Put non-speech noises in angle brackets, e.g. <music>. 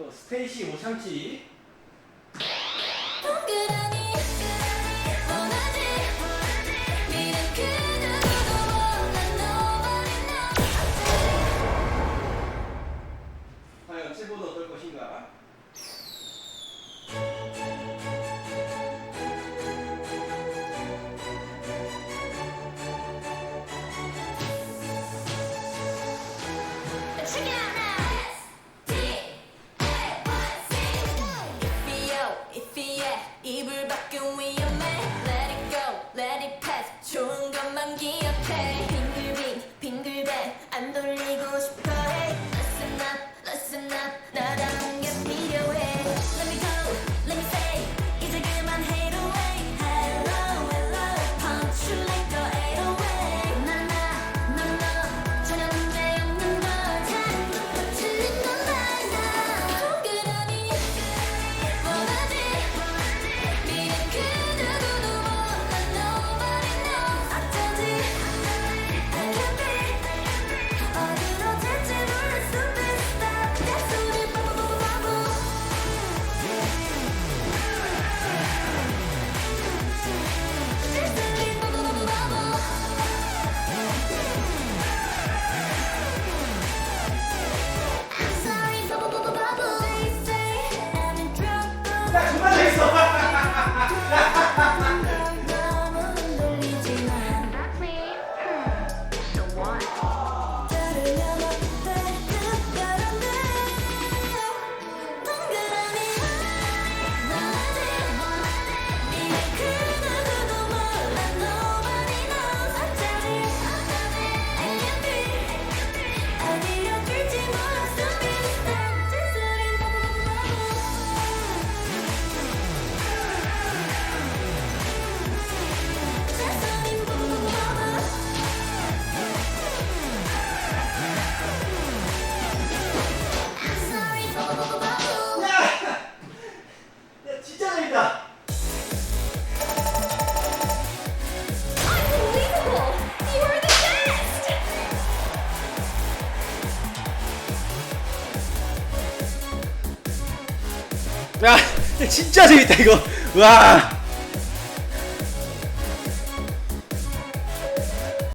또 스테이시 오상치 Check it out. 둘밖에 위험해 Let it go, let it pass 좋은 것만 기억해 Yes. 야 <laughs> 진짜 재밌다 이거. 와.